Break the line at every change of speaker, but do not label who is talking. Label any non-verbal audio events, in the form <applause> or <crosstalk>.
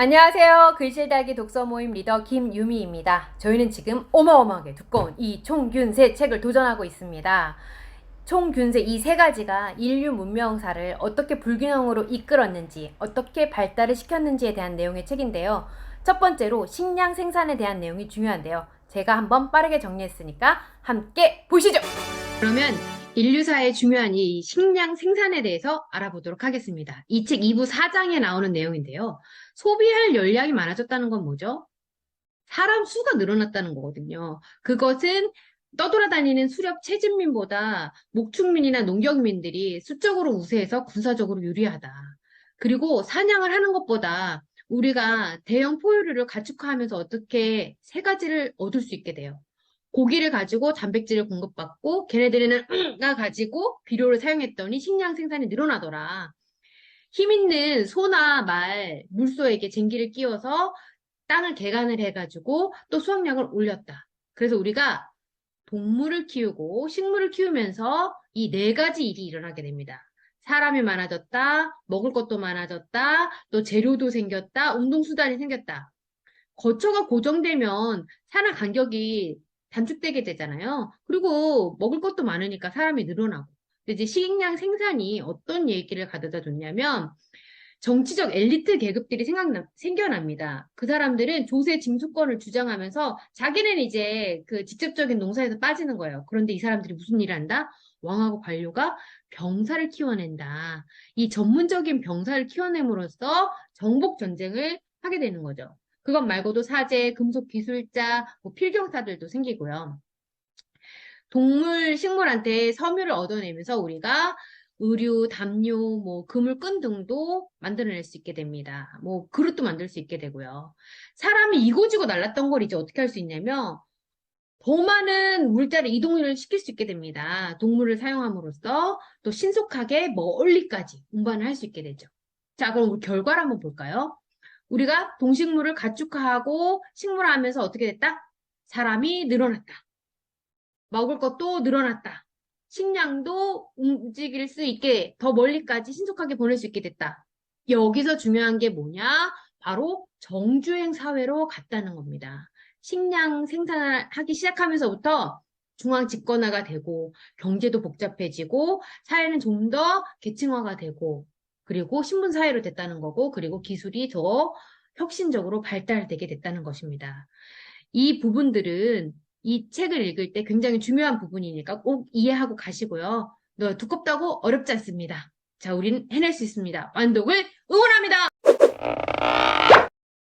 안녕하세요. 글실다기 독서 모임 리더 김유미입니다. 저희는 지금 어마어마하게 두꺼운 이 총균세 책을 도전하고 있습니다. 총균세 이 세 가지가 인류 문명사를 어떻게 불균형으로 이끌었는지, 어떻게 발달을 시켰는지에 대한 내용의 책인데요. 첫 번째로 식량 생산에 대한 내용이 중요한데요. 제가 한번 빠르게 정리했으니까 함께 보시죠. 그러면 인류사의 중요한 이 식량 생산에 대해서 알아보도록 하겠습니다. 이 책 2부 4장에 나오는 내용인데요. 소비할 열량이 많아졌다는 건 뭐죠? 사람 수가 늘어났다는 거거든요. 그것은 떠돌아다니는 수렵 채집민보다 목축민이나 농경민들이 수적으로 우세해서 군사적으로 유리하다. 그리고 사냥을 하는 것보다 우리가 대형 포유류를 가축화하면서 어떻게 세 가지를 얻을 수 있게 돼요. 고기를 가지고 단백질을 공급받고 걔네들은 <clears throat> 가 가지고 비료를 사용했더니 식량 생산이 늘어나더라. 힘 있는 소나 말, 물소에게 쟁기를 끼워서 땅을 개간을 해가지고 또 수확량을 올렸다. 그래서 우리가 동물을 키우고 식물을 키우면서 이 네 가지 일이 일어나게 됩니다. 사람이 많아졌다, 먹을 것도 많아졌다, 또 재료도 생겼다, 운동수단이 생겼다. 거처가 고정되면 산악 간격이 단축되게 되잖아요. 그리고 먹을 것도 많으니까 사람이 늘어나고. 이제 식량 생산이 어떤 얘기를 가져다 줬냐면 정치적 엘리트 계급들이 생각나, 생겨납니다. 그 사람들은 조세 징수권을 주장하면서 자기는 이제 그 직접적인 농사에서 빠지는 거예요. 그런데 이 사람들이 무슨 일을 한다? 왕하고 관료가 병사를 키워낸다. 이 전문적인 병사를 키워냄으로써 정복 전쟁을 하게 되는 거죠. 그것 말고도 사제, 금속 기술자, 뭐 필경사들도 생기고요. 동물, 식물한테 섬유를 얻어내면서 우리가 의류, 담요, 뭐 그물끈 등도 만들어낼 수 있게 됩니다. 뭐 그릇도 만들 수 있게 되고요. 사람이 이고지고 날랐던 걸 이제 어떻게 할 수 있냐면 더 많은 물자를 이동을 시킬 수 있게 됩니다. 동물을 사용함으로써 또 신속하게 멀리까지 운반을 할 수 있게 되죠. 자, 그럼 결과를 한번 볼까요? 우리가 동식물을 가축화하고 식물화하면서 어떻게 됐다? 사람이 늘어났다. 먹을 것도 늘어났다. 식량도 움직일 수 있게 더 멀리까지 신속하게 보낼 수 있게 됐다. 여기서 중요한 게 뭐냐? 바로 정주행 사회로 갔다는 겁니다. 식량 생산을 하기 시작하면서부터 중앙 집권화가 되고 경제도 복잡해지고 사회는 좀 더 계층화가 되고 그리고 신분 사회로 됐다는 거고 그리고 기술이 더 혁신적으로 발달되게 됐다는 것입니다. 이 부분들은 이 책을 읽을 때 굉장히 중요한 부분이니까 꼭 이해하고 가시고요. 너 두껍다고 어렵지 않습니다. 자, 우린 해낼 수 있습니다. 완독을 응원합니다.